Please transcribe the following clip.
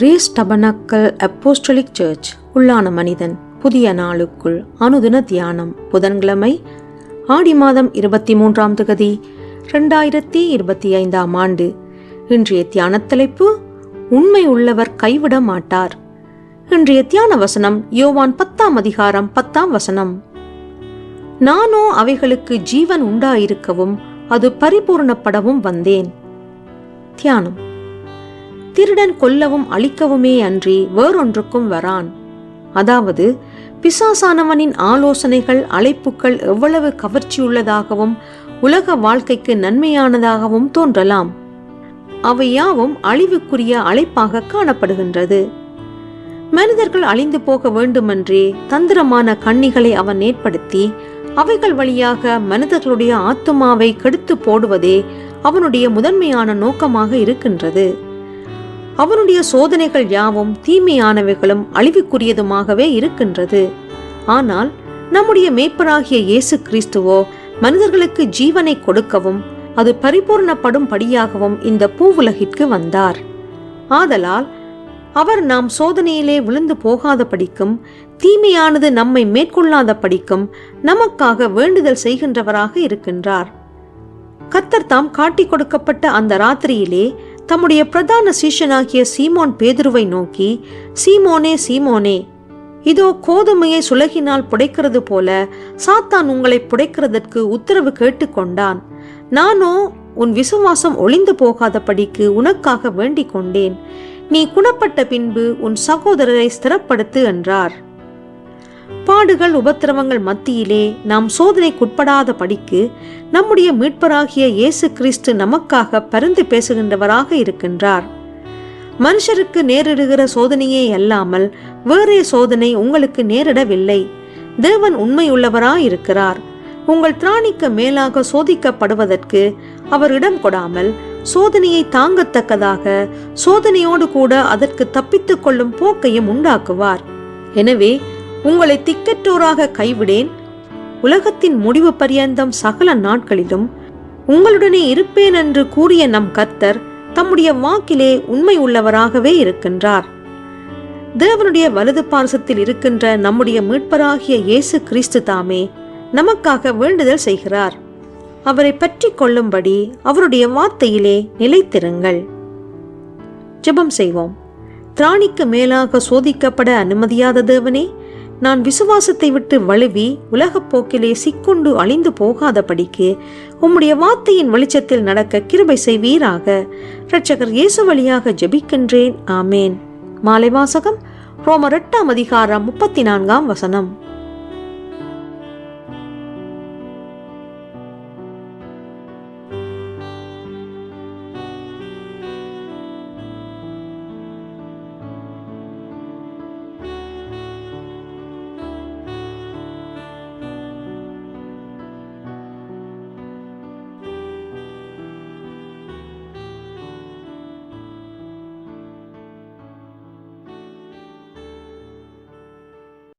Grace tabernacle apostolic search. உள்ளான மனிதன் புதிய நாளுக்குள் அனுதின தியானம். புதன்கிழமை ஆடி மாதம் இருபத்தி மூன்றாம் தகுதி ரெண்டாயிரத்தி இருபத்தி ஐந்தாம் ஆண்டு. இன்றைய தியான தலைப்பு உண்மை உள்ளவர் கைவிட மாட்டார். இன்றைய தியான வசனம் யோவான் பத்தாம் அதிகாரம் பத்தாம் வசனம். நானோ அவைகளுக்கு ஜீவன் உண்டாயிருக்கவும் அது பரிபூர்ணப்படவும் வந்தேன். தியானம். திருடன் கொல்லவும் அழிக்கவுமே அன்றி வேறொன்றுக்கும் வரான். அதாவது பிசாசானவனின் ஆலோசனைகள் அழைப்புகள் எவ்வளவு கவர்ச்சியுள்ளதாகவும் உலக வாழ்க்கைக்கு நன்மையானதாகவும் தோன்றலாம். அவை யாவும் அழிவுக்குரிய அழைப்பாக காணப்படுகின்றது. மனிதர்கள் அழிந்து போக வேண்டுமென்றே தந்திரமான கண்ணிகளை அவன் ஏற்படுத்தி அவைகள் வழியாக மனிதர்களுடைய ஆத்துமாவை கெடுத்து போடுவதே அவனுடைய முதன்மையான நோக்கமாக இருக்கின்றது. அவனுடைய சோதனைகள் யாவும் தீமையானவைகளும் அழிவுக்குரியதுமாகவே இருக்கின்றது. ஆனால் நம்முடைய மேய்ப்பராகிய இயேசு கிறிஸ்துவோ மனிதர்களுக்கு ஜீவனை கொடுக்கவும் அது பரிபூர்ணப்படும் படியாகவும் இந்த பூவுலகிற்கு வந்தார். ஆதலால் அவர் நாம் சோதனையிலே விழுந்து போகாத படிக்கும் தீமையானது நம்மை மேற்கொள்ளாத படிக்கும் நமக்காக வேண்டுதல் செய்கின்றவராக இருக்கின்றார். கத்தர் தாம் காட்டிக் கொடுக்கப்பட்ட அந்த ராத்திரியிலே தம்முடைய பிரதான சீஷனாகிய சீமோன் பேதுருவை நோக்கி சீமோனே சீமோனே இதோ கோதுமையை சுலகினால் புடைக்கிறது போல சாத்தான் உங்களை புடைக்கிறதற்கு உத்தரவு கேட்டுக்கொண்டான் நானோ உன் விசுவாசம் ஒளிந்து போகாதபடிக்கு உனக்காக வேண்டிக் கொண்டேன். நீ குணப்பட்ட பின்பு உன் சகோதரரை ஸ்திரப்படுத்து என்றார். பாடுகள் உபத்திரவங்கள் மத்தியிலே நாம் சோதனைக்குட்படாத படிக்கு நம்முடைய மீட்பராகிய இயேசு கிறிஸ்து நமக்காக பரிந்து பேசுகின்றவராக இருக்கின்றார். மனுஷருக்கு நேரிடுகிற சோதனையே அல்லாமல் வேறே சோதனை உங்களுக்கு நேரிடவில்லை. தேவன் உண்மையுள்ளவராயிருக்கிறார். உங்கள் திராணிக்கு மேலாக சோதிக்கப்படுவதற்கு அவர் இடம் கொடாமல் சோதனையை தாங்கத்தக்கதாக சோதனையோடு கூட அதற்கு தப்பித்துக் கொள்ளும் போக்கையும் உண்டாக்குவார். எனவே உங்களை திக்கற்றோராக கைவிடேன். உலகத்தின் முடிவு பரியந்தம் சகல நாட்களிலும் உங்களுடனே இருப்பேன் என்று கூறிய நம் கர்த்தர் தம்முடைய வாக்கிலே உண்மை உள்ளவராகவே இருக்கின்றார். தேவனுடைய வலது பார்சத்தில் இருக்கின்ற நம்முடைய மீட்பராகிய இயேசு கிறிஸ்து தாமே நமக்காக வேண்டுதல் செய்கிறார். அவரை பற்றி கொள்ளும்படி அவருடைய வார்த்தையிலே நிலைத்திருங்கள். ஜெபம் செய்வோம். திராணிக்கு மேலாக சோதிக்கப்பட அனுமதியாத தேவனே நான் விசுவாசத்தை விட்டு வழுவி உலகப் போக்கிலே சிக்குண்டு அழிந்து போகாதபடிக்கு உம்முடைய வார்த்தையின் வெளிச்சத்தில் நடக்க கிருபை செய்வீராக. இரட்சகர் இயேசு வழியாக ஜெபிக்கின்றேன். ஆமேன். மாலை வாசகம் ரோமர் எட்டாம் அதிகாரம் முப்பத்தி நான்காம் வசனம்.